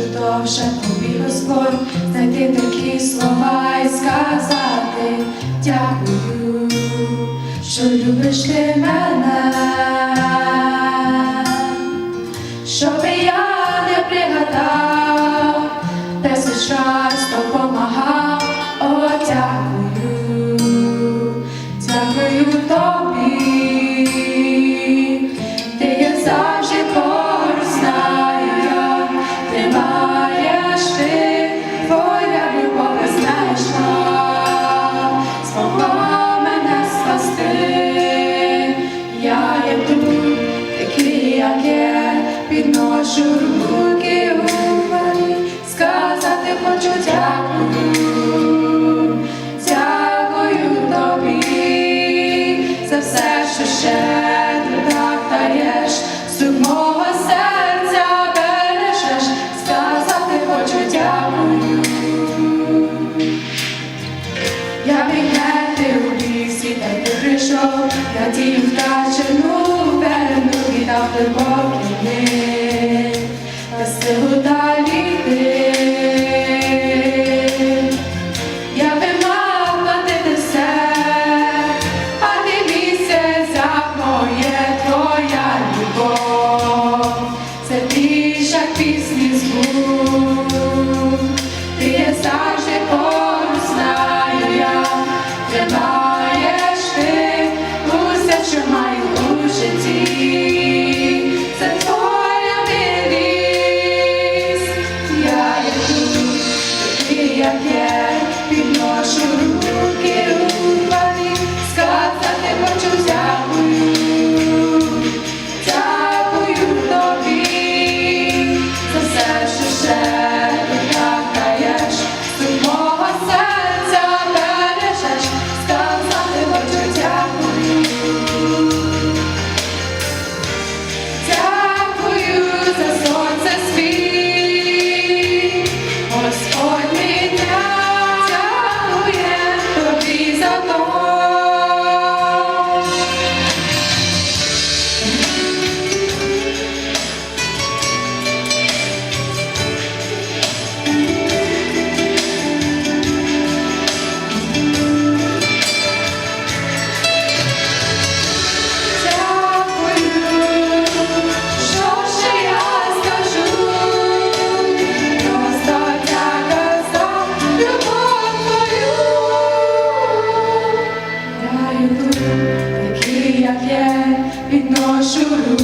дуже довше тобі Господь, знайти такі слова і сказати, дякую, що любиш ти мене, щоб я не пригадав, десь час. тиша пісні звук, ти є завжди поруч, знаю я, тримаєш ти усе, маю у житті. sure who